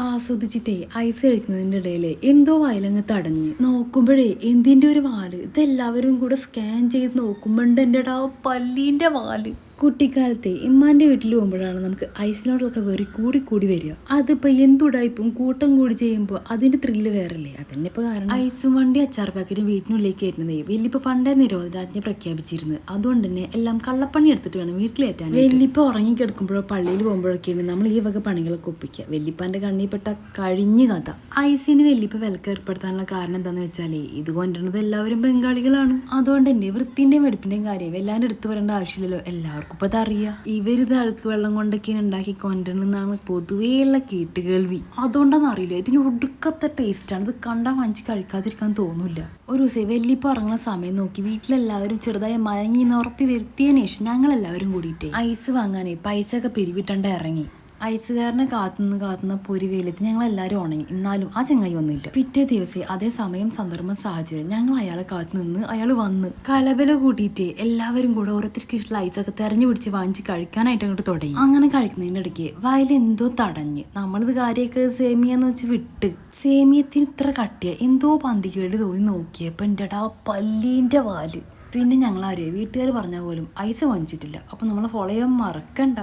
ആസ്വദിച്ചിട്ടേ ice കഴിക്കുന്നതിന്റെ ഇടയിൽ എന്തോ വയലങ്ങ് തടഞ്ഞ്. നോക്കുമ്പോഴേ എന്തിന്റെ ഒരു വാൽ? ഇതെല്ലാവരും കൂടെ സ്കാൻ ചെയ്ത് നോക്കുമ്പോണ്ട് എന്റെ ആ പല്ലീന്റെ വാൽ. കുട്ടിക്കാലത്തെ ഇമ്മാന്റെ വീട്ടിൽ പോകുമ്പോഴാണ് നമുക്ക് ഐസിനോടൊക്കെ വെറി കൂടി കൂടി വരിക. അതിപ്പോൾ എന്തുടായിപ്പും കൂട്ടം കൂടി ചെയ്യുമ്പോൾ അതിന്റെ ത്രില്ല് വേറല്ലേ? അതന്നെ ഇപ്പോൾ കാരണം. ഐസും വണ്ടി അച്ചാർ പാക്കറ്റും വീട്ടിനുള്ളിലേക്ക് വരുന്നത് വലിയപ്പോൾ പണ്ടേ നിരോധനാജ്ഞ പ്രഖ്യാപിച്ചിരുന്നു. അതുകൊണ്ട് തന്നെ എല്ലാം കള്ളപ്പണി എടുത്തിട്ട് വേണം വീട്ടിലേറ്റാൻ വലിയപ്പോൾ ഉറങ്ങിക്കിടക്കുമ്പോഴോ പള്ളിയിൽ പോകുമ്പോഴൊക്കെയാണ് നമ്മൾ ഈ വക പണികളൊക്കെ ഒപ്പിക്കുക. വലിയപ്പാന്റെ കണ്ണിൽപ്പെട്ട കഴിഞ്ഞ കഥ. ഐസിന് വെല്ലിപ്പ വിലക്ക് ഏർപ്പെടുത്താനുള്ള കാരണം എന്താണെന്ന് വെച്ചാൽ ഇത് കൊണ്ടുവരുന്നത് എല്ലാവരും ബംഗാളികളാണ്. അതുകൊണ്ട് തന്നെ വൃത്തിന്റെയും വെടുപ്പിന്റെയും കാര്യം എല്ലാവരും എടുത്തു വരേണ്ട ആവശ്യമില്ലല്ലോ എല്ലാവർക്കും. ഇപ്പൊ അതറിയാം ഇവരിത് അഴുക്ക് വെള്ളം കൊണ്ടൊക്കെ ഉണ്ടാക്കി ഉള്ള കീടകൾ കേട്ടുകേൾവി അതുകൊണ്ടാണെന്ന് അറിയില്ല ഇതിന് ഒടുക്കത്തെ ടേസ്റ്റാണ് ഇത് കണ്ടാൽ വാങ്ങിച്ച് കഴിക്കാതിരിക്കാൻ തോന്നില്ല. ഒരു ദിവസം വെല്ലിപ്പ് ഇറങ്ങുന്ന സമയം നോക്കി വീട്ടിലെല്ലാവരും ചെറുതായി മയങ്ങി ഉറപ്പി വരുത്തിയതിനു ശേഷം ഞങ്ങൾ എല്ലാവരും കൂടിയിട്ട്. ഐസ് വാങ്ങാനേ പൈസ ഒക്കെ പിരിവിട്ടണ്ട ഇറങ്ങി. ഐസുകാരനെ കാത്തുനിന്ന് കാത്തുന്ന പൊരി വെയിലത്ത് ഞങ്ങൾ എല്ലാവരും ഉണങ്ങി. എന്നാലും ആ ചങ്ങായി വന്നില്ല. പിറ്റേ ദിവസം അതേ സമയം സന്ദർഭം സാഹചര്യം. ഞങ്ങൾ അയാളെ കാത്തു നിന്ന് അയാൾ വന്ന് കലബല കൂട്ടിയിട്ട് എല്ലാവരും കൂടെ ഓരോരുത്തർക്ക് ഇഷ്ടമുള്ള ഐസൊക്കെ തെരഞ്ഞു പിടിച്ച് വാങ്ങിച്ച് കഴിക്കാനായിട്ട് അങ്ങോട്ട് തുടങ്ങി. അങ്ങനെ കഴിക്കുന്നതിന്റെ ഇടയ്ക്ക് വയൽ എന്തോ തടഞ്ഞ്. നമ്മളിത് കാര്യമൊക്കെ സേമിയെന്ന് വെച്ച് വിട്ട് സേമിയത്തിന് ഇത്ര കട്ടിയ. എന്തോ പന്തികേട് തോന്നി നോക്കിയപ്പോൾ എന്റെ ആ പല്ലീന്റെ വാൽ. പിന്നെ ഞങ്ങൾ ആരെയും വീട്ടുകാർ പറഞ്ഞ പോലും ഐസ് വാങ്ങിച്ചിട്ടില്ല. അപ്പം നമ്മളെ ഫോളോ ചെയ്യാൻ മറക്കണ്ട.